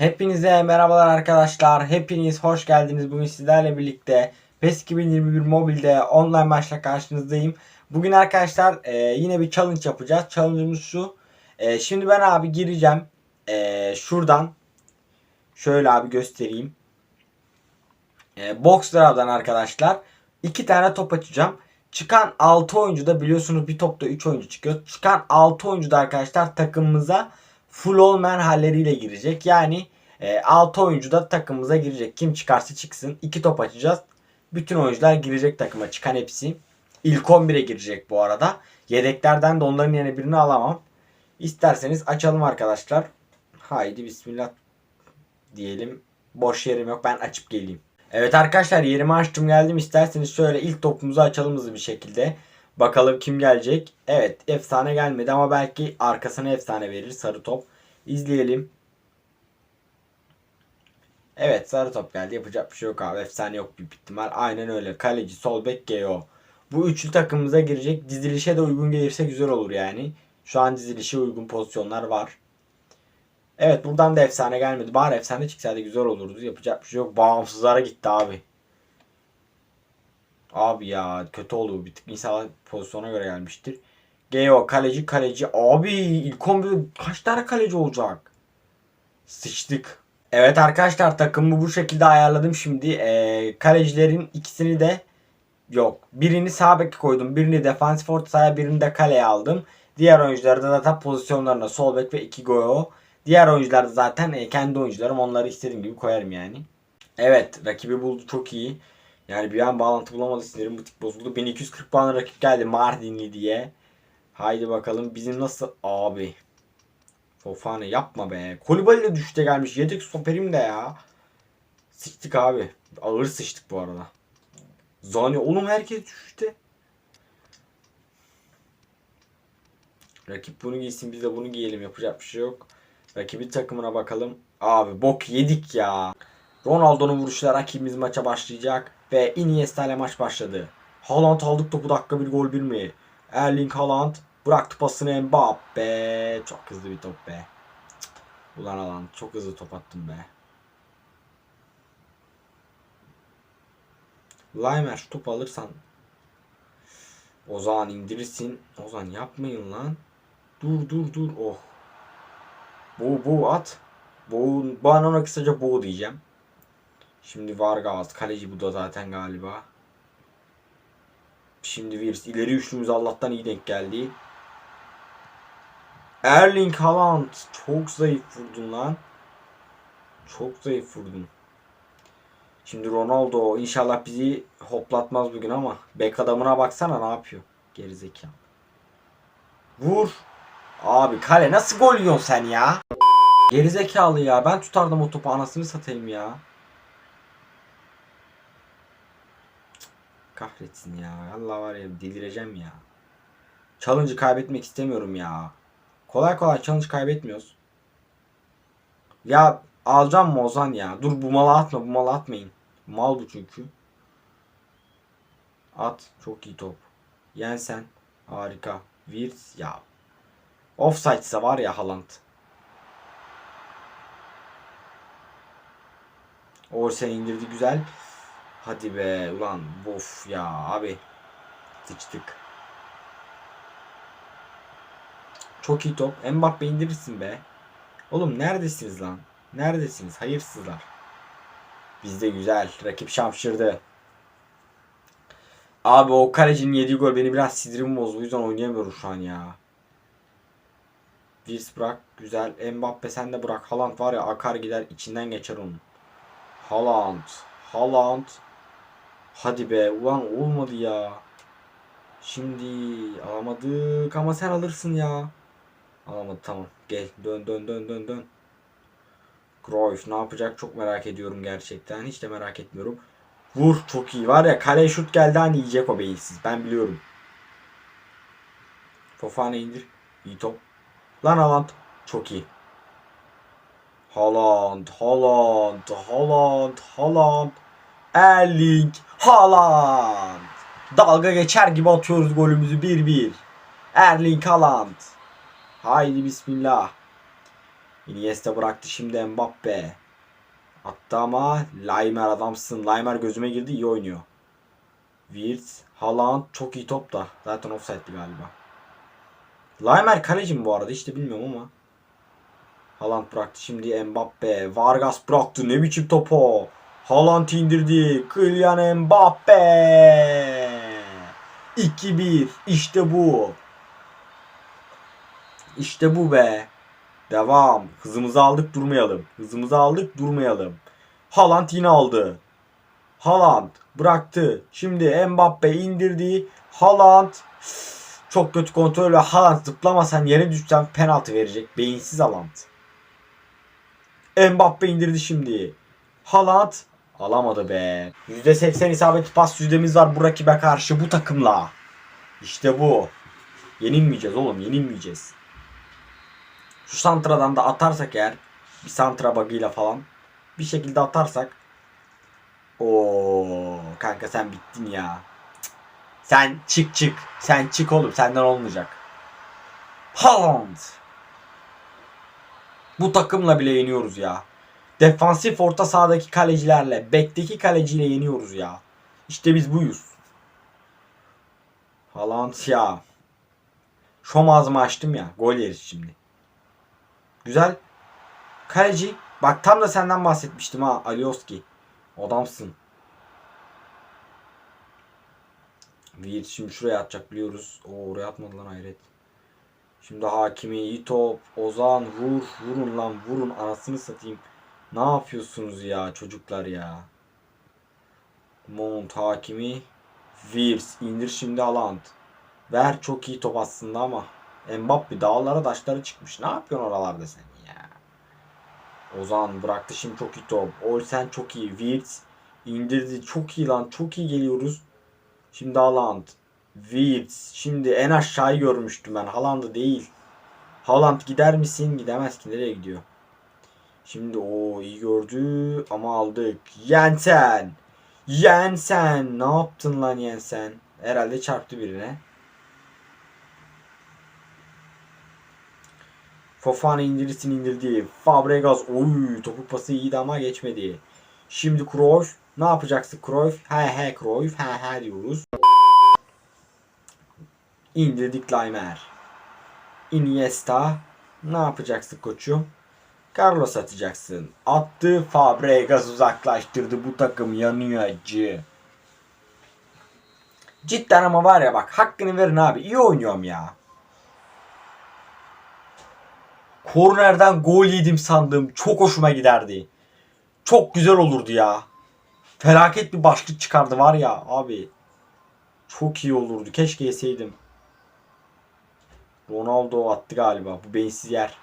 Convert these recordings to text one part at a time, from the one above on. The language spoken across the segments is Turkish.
Hepinize merhabalar arkadaşlar. Hepiniz hoş geldiniz. Bugün sizlerle birlikte PES 2021 mobilde online maçla karşınızdayım. Bugün arkadaşlar e, yine bir challenge yapacağız. Challenge'ımız şu. E, şimdi ben abi gireceğim. E, şuradan. Şöyle abi göstereyim. E, Boxdrive'dan arkadaşlar. iki tane top açacağım. Çıkan 6 oyuncu da biliyorsunuz bir topta 3 oyuncu çıkıyor. Çıkan 6 oyuncu da arkadaşlar takımımıza full olmayan halleriyle girecek. Yani e, 6 oyuncu da takımımıza girecek. Kim çıkarsa çıksın. 2 top açacağız. Bütün oyuncular girecek takıma. Çıkan hepsi. İlk 11'e girecek bu arada. Yedeklerden de onların yerine birini alamam. İsterseniz açalım arkadaşlar. Haydi bismillah diyelim. Boş yerim yok. Ben açıp geleyim. Evet arkadaşlar yerimi açtım geldim. İsterseniz şöyle ilk topumuzu açalım hızlı bir şekilde. Bakalım kim gelecek. Evet efsane gelmedi ama belki arkasına efsane verir sarı top. İzleyelim. Evet sarı top geldi. Yapacak bir şey yok abi. Efsane yok büyük ihtimal. Aynen öyle. Kaleci, sol bek, GO. Bu üçlü takımımıza girecek. Dizilişe de uygun gelirse güzel olur yani. Şu an dizilişe uygun pozisyonlar var. Evet buradan da efsane gelmedi. Bari efsane çıksaydı güzel olurdu. Yapacak bir şey yok. Bağımsızlara gitti abi. Abi ya kötü oldu bir tık. İnşallah pozisyona göre gelmiştir. GO kaleci kaleci. Abi ilk 11'de kaç tane kaleci olacak? Sıçtık. Evet arkadaşlar takımı bu şekilde ayarladım şimdi. Ee, kalecilerin ikisini de yok. Birini sağ beke koydum. Birini defansif orta sahaya birini de kaleye aldım. Diğer oyuncuları da zaten pozisyonlarına sol bek ve iki go. Diğer oyuncular da zaten e, kendi oyuncularım. Onları istediğim gibi koyarım yani. Evet rakibi buldu çok iyi. Yani bir an bağlantı bulamadı sinirim bu tık bozuldu. 1240 puan rakip geldi Mardinli diye. Haydi bakalım bizim nasıl abi. Fofane yapma be. Kolibali de düşüşte gelmiş. Yedek stoperim de ya. Sıçtık abi. Ağır sıçtık bu arada. Zani oğlum herkes düşüşte. Rakip bunu giysin biz de bunu giyelim. Yapacak bir şey yok. Rakibin takımına bakalım. Abi bok yedik ya. Ronaldo'nun vuruşuyla rakibimiz maça başlayacak. Ve Iniesta ile maç başladı. Haaland aldık topu dakika bir gol bir mi? Erling Haaland bıraktı pasını Mbappe. Çok hızlı bir top be. Ulan Haaland çok hızlı top attın be. Laimer şu topu alırsan Ozan indirirsin. Ozan yapmayın lan. Dur dur dur. Oh. Bu bu at. Bu ben ona kısaca bu diyeceğim. Şimdi Vargas kaleci bu da zaten galiba. Şimdi Virs ileri üçlümüz Allah'tan iyi denk geldi. Erling Haaland çok zayıf vurdun lan. Çok zayıf vurdun. Şimdi Ronaldo inşallah bizi hoplatmaz bugün ama bek adamına baksana ne yapıyor. Gerizekalı. Vur. Abi kale nasıl gol yiyorsun sen ya? Gerizekalı ya. Ben tutardım o topu anasını satayım ya. Kahretsin ya. Allah var ya delireceğim ya. Challenge'ı kaybetmek istemiyorum ya. Kolay kolay challenge kaybetmiyoruz. Ya alacağım mı Ozan ya? Dur bu malı atma bu malı atmayın. Mal bu çünkü. At. Çok iyi top. Yensen. Harika. Wirtz ya. Offside ise var ya Haaland. Orsen indirdi güzel. Hadi be ulan of ya abi. Sıçtık. Çok iyi top. Mbappe indirirsin be. Oğlum neredesiniz lan? Neredesiniz? Hayırsızlar. Bizde güzel. Rakip şamşırdı. Abi o kalecinin yediği gol beni biraz sinirimi bozdu. O yüzden oynayamıyorum şu an ya. Virs bırak. Güzel. Mbappe sen de bırak. Haaland var ya akar gider içinden geçer onun. Haaland. Haaland. Hadi be. Ulan olmadı ya. Şimdi alamadık ama sen alırsın ya. Alamadı tamam. Gel dön dön dön dön dön. Cruyff ne yapacak çok merak ediyorum gerçekten. Hiç de merak etmiyorum. Vur çok iyi. Var ya kaleye şut geldi hani yiyecek o beyinsiz. Ben biliyorum. Fofana indir. İyi top. Lan Haaland. Çok iyi. Haaland, Haaland, Haaland, Haaland. Erling Haaland. Dalga geçer gibi atıyoruz golümüzü 1-1. Erling Haaland. Haydi bismillah. Iniesta bıraktı şimdi Mbappe. Attı ama Laimer adamsın. Laimer gözüme girdi iyi oynuyor. Wirtz, Haaland çok iyi top da. Zaten offside'di galiba. Laimer kaleci mi bu arada işte bilmiyorum ama. Haaland bıraktı şimdi Mbappe. Vargas bıraktı ne biçim topu. Haaland indirdi. Kylian Mbappe. 2-1. İşte bu. İşte bu be. Devam. Hızımızı aldık durmayalım. Hızımızı aldık durmayalım. Haaland yine aldı. Haaland bıraktı. Şimdi Mbappe indirdi. Haaland çok kötü kontrol ve Haaland zıplamasan yere düşsen penaltı verecek. Beyinsiz Haaland. Mbappe indirdi şimdi. Haaland alamadı be. %80 isabetli pas yüzdemiz var bu rakibe karşı bu takımla. İşte bu. Yenilmeyeceğiz oğlum yenilmeyeceğiz. Şu santradan da atarsak eğer bir santra bug'ıyla falan bir şekilde atarsak o kanka sen bittin ya. Sen çık çık. Sen çık oğlum senden olmayacak. Haaland. Bu takımla bile yeniyoruz ya. Defansif orta sahadaki kalecilerle, bekteki kaleciyle yeniyoruz ya. İşte biz buyuz. Haaland ya. Şom ağzımı açtım ya. Gol yeriz şimdi. Güzel. Kaleci. Bak tam da senden bahsetmiştim ha. Alioski. Adamsın. Virt şimdi şuraya atacak biliyoruz. O oraya atmadı lan hayret. Şimdi Hakimi iyi. Ozan vur. Vurun lan vurun. Anasını satayım. Ne yapıyorsunuz ya çocuklar ya. Mount Hakimi. Virs indir şimdi Haaland. Ver çok iyi top aslında ama. Mbappe dağlara taşlara çıkmış. Ne yapıyorsun oralarda sen ya? Ozan bıraktı şimdi çok iyi top. Olsen çok iyi. Wirtz indirdi. Çok iyi lan. Çok iyi geliyoruz. Şimdi Haaland. Wirtz. Şimdi en aşağıyı görmüştüm ben. Haaland'ı değil. Haaland gider misin? Gidemez ki. Nereye gidiyor? Şimdi o iyi gördü ama aldık. Yensen. Yensen. Ne yaptın lan Yensen? Herhalde çarptı birine. Fofana indirisini indirdi. Fabregas oy topuk pası iyiydi ama geçmedi. Şimdi Cruyff ne yapacaksın Cruyff? He he Cruyff he he diyoruz. İndirdik Laimer. Iniesta ne yapacaksın koçum? Carlos atacaksın. Attı Fabregas uzaklaştırdı. Bu takım yanıyor acı. Cidden ama var ya bak hakkını verin abi. İyi oynuyorum ya. Kornerden gol yedim sandım. Çok hoşuma giderdi. Çok güzel olurdu ya. Felaket bir başlık çıkardı var ya abi. Çok iyi olurdu. Keşke yeseydim. Ronaldo attı galiba. Bu beyinsiz yer.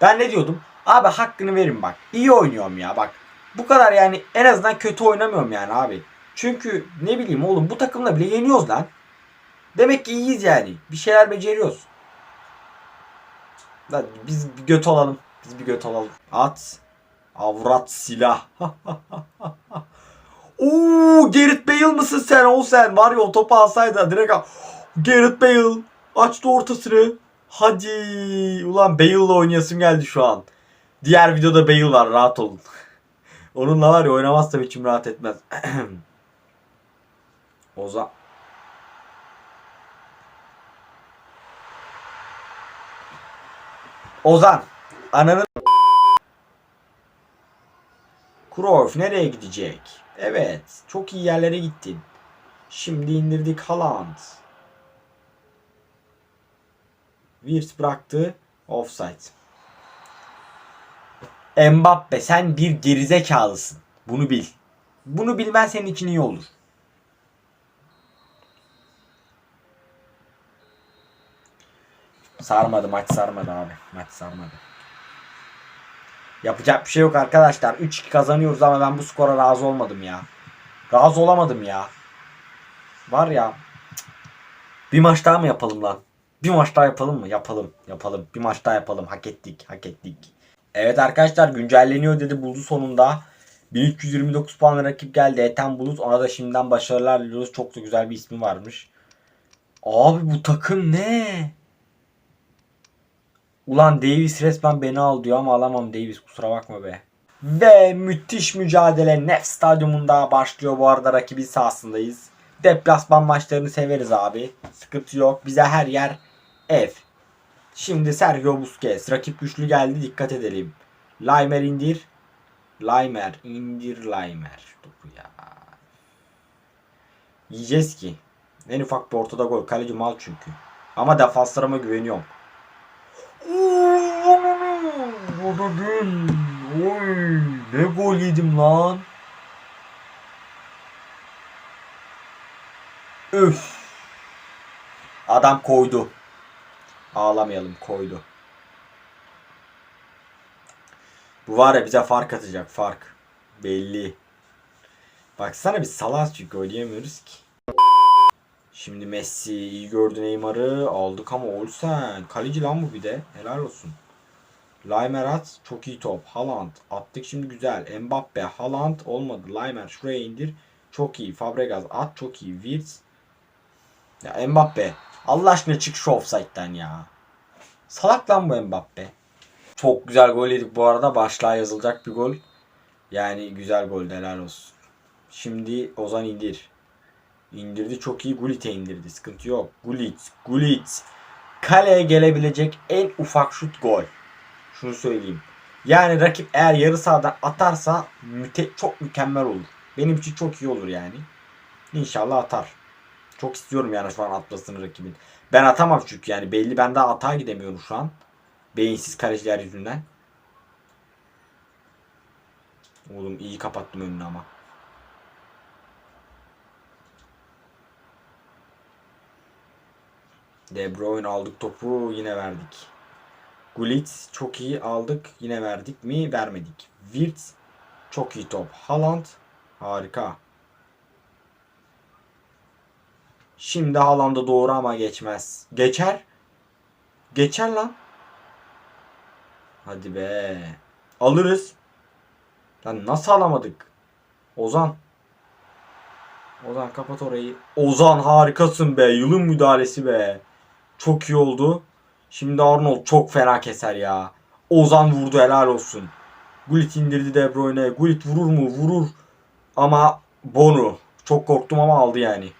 Ben ne diyordum? Abi hakkını verin bak. İyi oynuyorum ya bak. Bu kadar yani en azından kötü oynamıyorum yani abi. Çünkü ne bileyim oğlum bu takımla bile yeniyoruz lan. Demek ki iyiyiz yani. Bir şeyler beceriyoruz. Lan biz bir göt olalım. Biz bir göt olalım. At. Avrat silah. Oo, Gareth Bale mısın sen? O sen. Var ya o topu alsaydı direkt al. Gareth Bale. Açtı ortasını. Hadi. Ulan Bale'la oynayasım geldi şu an. Diğer videoda Bale var. Rahat olun. Onunla var ya oynamazsam içim rahat etmez. Oza. Ozan. Ananın Cruyff nereye gidecek? Evet. Çok iyi yerlere gittin. Şimdi indirdik Haaland. Wirtz bıraktı. Offside. Mbappe sen bir gerizekalısın. Bunu bil. Bunu bilmen senin için iyi olur. Sarmadı maç sarmadı abi. Maç sarmadı. Yapacak bir şey yok arkadaşlar. 3-2 kazanıyoruz ama ben bu skora razı olmadım ya. Razı olamadım ya. Var ya. Bir maç daha mı yapalım lan? Bir maç daha yapalım mı? Yapalım. Yapalım. Bir maç daha yapalım. Hak ettik. Hak ettik. Evet arkadaşlar güncelleniyor dedi buldu sonunda. 1329 puan rakip geldi. Ethem Bulut. Ona da şimdiden başarılar diliyoruz. Çok da güzel bir ismi varmış. Abi bu takım ne? Ulan Davis resmen beni al diyor ama alamam Davis kusura bakma be. Ve müthiş mücadele Nef Stadyumunda başlıyor bu arada rakibin sahasındayız. Deplasman maçlarını severiz abi. Sıkıntı yok. Bize her yer ev. Şimdi Sergio Busquets. Rakip güçlü geldi dikkat edelim. Laimer indir. Laimer indir Laimer. Topu ya. Yiyeceğiz ki. En ufak bir ortada gol. Kaleci mal çünkü. Ama defanslarıma güveniyorum. Oy, ne gol yedim lan. Üf. Adam koydu. Ağlamayalım koydu. Bu var ya bize fark atacak fark. Belli. Baksana biz salaz çünkü oynayamıyoruz ki. Şimdi Messi iyi gördü Neymar'ı aldık ama Olsen kaleci lan bu bir de helal olsun. Laimer at çok iyi top. Haaland attık şimdi güzel. Mbappe Haaland olmadı. Laimer şuraya indir. Çok iyi. Fabregas at çok iyi. Wirtz. Ya Mbappe. Allah aşkına çık şu offside'den ya. Salak lan bu Mbappe. Çok güzel gol yedik bu arada. Başlığa yazılacak bir gol. Yani güzel gol helal olsun. Şimdi Ozan indir. İndirdi çok iyi. Gullit'e indirdi. Sıkıntı yok. Gullit. Gullit. Kaleye gelebilecek en ufak şut gol. Şunu söyleyeyim. Yani rakip eğer yarı sahadan atarsa müte çok mükemmel olur. Benim için çok iyi olur yani. İnşallah atar. Çok istiyorum yani şu an atmasını rakibin. Ben atamam çünkü yani belli ben daha atağa gidemiyorum şu an. Beyinsiz kaleciler yüzünden. Oğlum iyi kapattım önünü ama. De Bruyne aldık topu yine verdik. Gullit çok iyi aldık yine verdik mi vermedik. Wirtz çok iyi top. Haaland harika. Şimdi Haaland'a doğru ama geçmez. Geçer. Geçer lan. Hadi be. Alırız. Lan nasıl alamadık? Ozan. Ozan kapat orayı. Ozan harikasın be. Yılın müdahalesi be. Çok iyi oldu. Şimdi Arnold çok fena keser ya. Ozan vurdu helal olsun. Gullit indirdi De Bruyne. Gullit vurur mu? Vurur. Ama Bonu. Çok korktum ama aldı yani.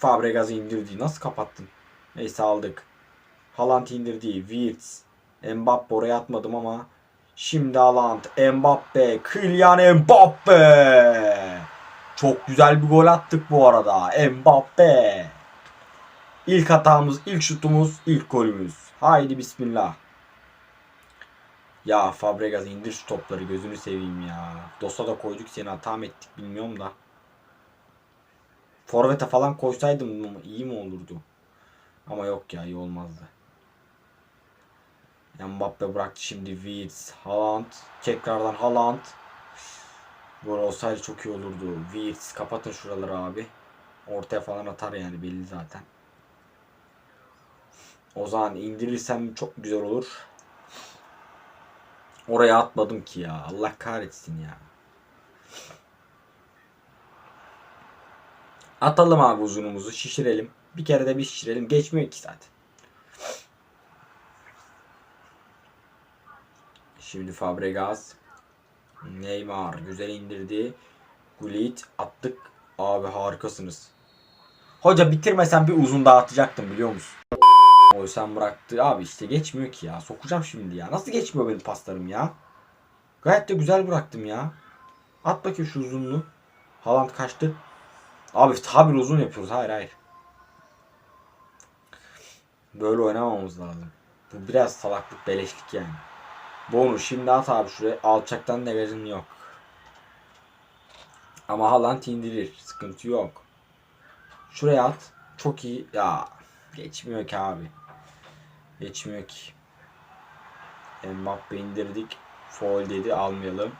Fabregas'ı indirdi. Nasıl kapattın? Neyse aldık. Haaland indirdi. Wirtz. Mbappe oraya atmadım ama. Şimdi Haaland. Mbappe. Kylian Mbappe. Çok güzel bir gol attık bu arada. Mbappe. İlk hatamız, ilk şutumuz, ilk golümüz. Haydi bismillah. Ya Fabregas indir şu topları gözünü seveyim ya. Dosa da koyduk seni hata mı ettik bilmiyorum da. Forvet'e falan koysaydım iyi mi olurdu? Ama yok ya iyi olmazdı. Mbappe bıraktı şimdi Wirtz, Haaland, tekrardan Haaland. Gol olsaydı çok iyi olurdu. Wirtz kapatın şuraları abi. Ortaya falan atar yani belli zaten. O zaman indirirsem çok güzel olur. Oraya atmadım ki ya. Allah kahretsin ya. Atalım abi uzunumuzu. Şişirelim. Bir kere de bir şişirelim. Geçmiyor ki zaten. Şimdi Fabregas. Neymar güzel indirdi. Gullit attık. Abi harikasınız. Hoca bitirmesen bir uzun daha atacaktım biliyor musun? O sen bıraktı. Abi işte geçmiyor ki ya. Sokacağım şimdi ya. Nasıl geçmiyor benim paslarım ya? Gayet de güzel bıraktım ya. At bakayım şu uzunluğu. Haaland kaçtı. Abi tabi uzun yapıyoruz. Hayır hayır. Böyle oynamamamız lazım. Bu biraz salaklık beleşlik yani. Bonu şimdi at abi şuraya. Alçaktan ne yok. Ama Haaland indirir. Sıkıntı yok. Şuraya at. Çok iyi. Ya geçmiyor ki abi. Geçmiyor ki. Mbappe indirdik. Foul dedi almayalım.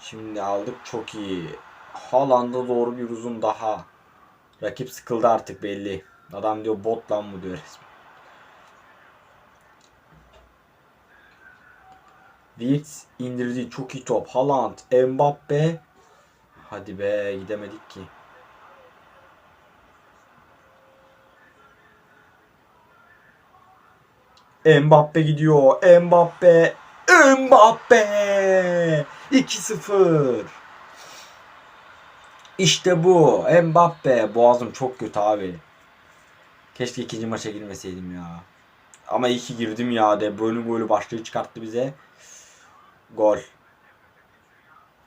Şimdi aldık çok iyi. Haaland'a doğru bir uzun daha. Rakip sıkıldı artık belli. Adam diyor bot lan bu diyor resmen. Wirtz indirdi çok iyi top. Haaland, Mbappe. Hadi be gidemedik ki. Mbappe gidiyor. Mbappe. Mbappe. 2-0. İşte bu. Mbappe. Boğazım çok kötü abi. Keşke ikinci maça girmeseydim ya. Ama iyi ki girdim ya. De Bruyne golü başlığı çıkarttı bize. Gol.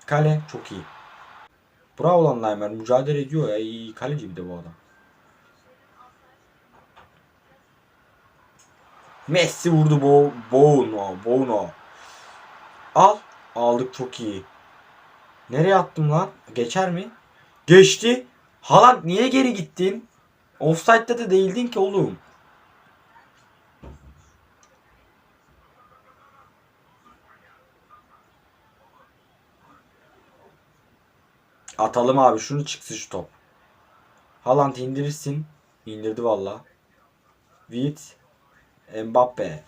Kale çok iyi. Bravo lan Neymar. Mücadele ediyor ya. İyi kaleci bir de bu adam. Messi vurdu Bo Bono. Bono. Al. Aldık çok iyi. Nereye attım lan? Geçer mi? Geçti. Haaland niye geri gittin? Offside'da da değildin ki oğlum. Atalım abi şunu çıksın şu top. Haaland indirirsin. İndirdi valla. Witt. Mbappe.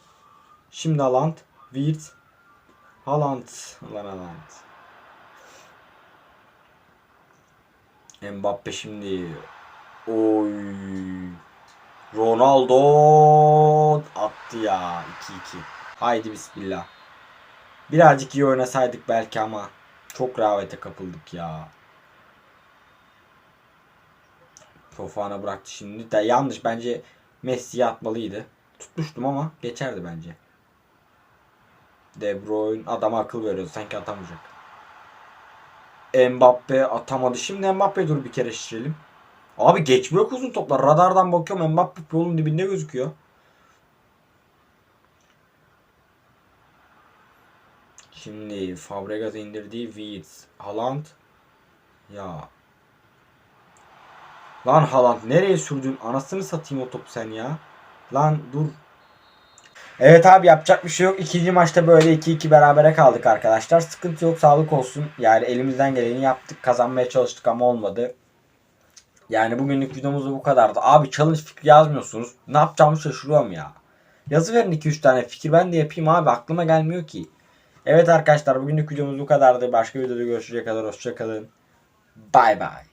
Şimdi Haaland. Witt. Haaland. Lan Haaland. Mbappe şimdi. Oy. Ronaldo attı ya 2-2. Haydi bismillah. Birazcık iyi oynasaydık belki ama çok rehavete kapıldık ya. Fofana bıraktı şimdi. De yanlış bence Messi'ye atmalıydı. Tutmuştum ama geçerdi bence. De Bruyne adama akıl veriyordu sanki atamayacak. Mbappe atamadı. Şimdi Mbappe dur bir kere şişirelim. Abi geçmiyor ki uzun toplar. Radardan bakıyorum Mbappe yolun dibinde gözüküyor. Şimdi Fabregas indirdiği Witt. Haaland. Ya. Lan Haaland nereye sürdün? Anasını satayım o topu sen ya. Lan dur. Evet abi yapacak bir şey yok. İkinci maçta böyle 2-2 berabere kaldık arkadaşlar. Sıkıntı yok sağlık olsun. Yani elimizden geleni yaptık. Kazanmaya çalıştık ama olmadı. Yani bugünlük videomuz bu kadardı. Abi challenge fikri yazmıyorsunuz. Ne yapacağımı şaşırıyorum ya. Yazı verin 2-3 tane fikir ben de yapayım abi. Aklıma gelmiyor ki. Evet arkadaşlar bugünlük videomuz bu kadardı. Başka videoda görüşecek kadar hoşçakalın. Bay bay.